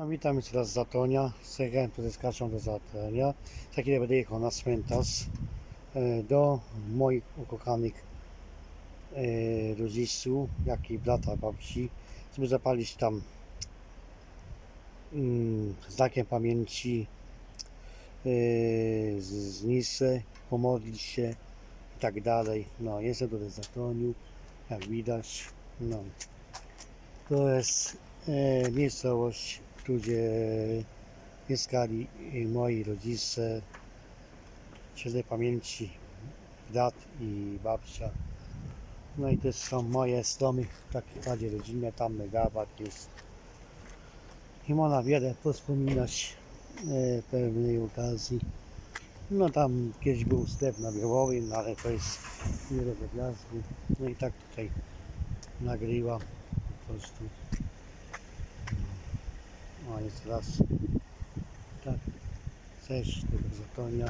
No witam jeszcze raz z Zatonia. Zjechałem tutaj z Kaczą do Zatonia. Za chwilę będę jechał na cmentarz e, do moich ukochanych e, rodziców, jak i brata, babci, żeby zapalić tam mm, znakiem pamięci e, z, z misę, pomodlić się i tak dalej. No, jestem tutaj w Zatoniu, jak widać. No. To jest miejscowość, gdzie mieszkali e, moi rodzice, świętej pamięci brat i babcia. No i to są moje stromy, takie bardziej rodzinne, tam megabat jest. I można wiele wspominać e, pewnej okazji. No tam kiedyś był sklep na Białowym, no ale to jest wiele drobiazgu. No i tak tutaj nagrywam po prostu. O, jest raz. Tak. Też tego zatonia.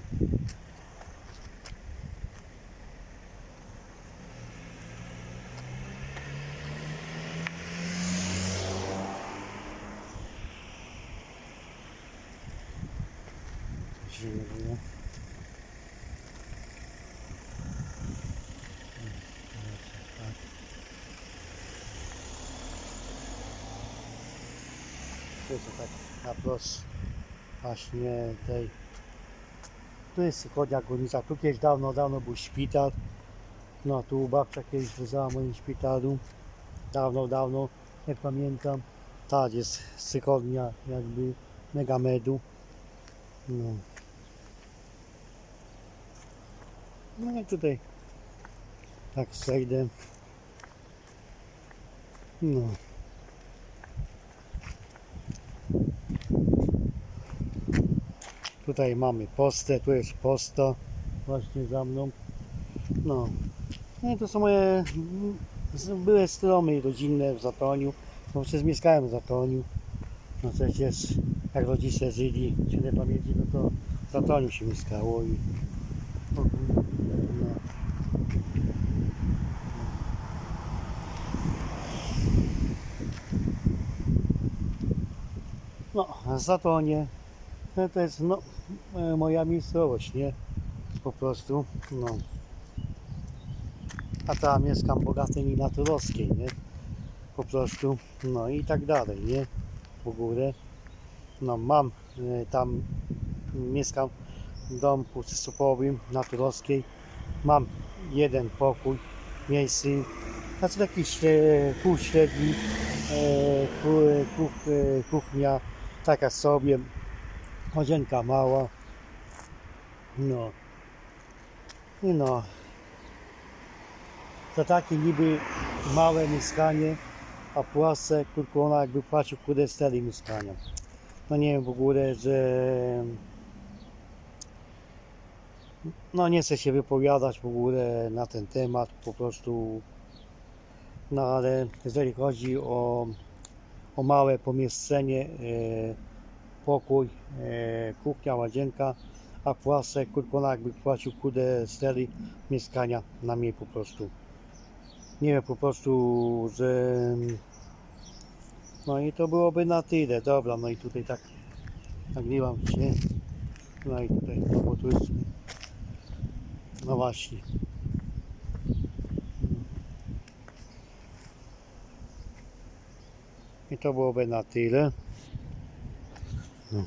Zimno Jest tak na właśnie tej. Tu jest chodnia górnicza. Tu kiedyś dawno, dawno był szpital. No tu babcia kiedyś wozała w moim szpitalu. Dawno, dawno, jak pamiętam. Tak jest sychodnia jakby Megamedu. No. No i tutaj tak zejdę. No. Tutaj mamy postę, tu jest posta właśnie za mną. No. No i to są moje były stromy rodzinne w Zatoniu. No przecież mieszkałem w Zatoniu. No przecież jak rodzice żyli świętej pamięci, no to w Zatoniu się mieszkało i no. No, Zatonie to jest no, moja miejscowość, nie? Po prostu, no. A tam mieszkam bogatej i naturowskiej, nie? Po prostu, no i tak dalej, nie? W ogóle, no mam e, tam, mieszkam w domku stopowym, naturowskiej. Mam jeden pokój, miejsce, znaczy taki śle- półśredni, e, e, kuchnia, taka sobie, łazienka mała. No. I no. To takie niby małe mieszkanie, a płace, tylko ona jakby płacił kurde steli mieszkania. No nie wiem w ogóle, że... No nie chcę się wypowiadać w ogóle na ten temat, po prostu... No ale jeżeli chodzi o, o małe pomieszczenie, e, pokój, e, kuchnia, łazienka, a płasę, kurkona jakby płacił kudę steli mieszkania na mnie po prostu. Nie wiem po prostu, że no i to byłoby na tyle, dobra, no i tutaj tak nagrywam się, no i tutaj, no bo tu jest, no właśnie. I to byłoby na tyle. No.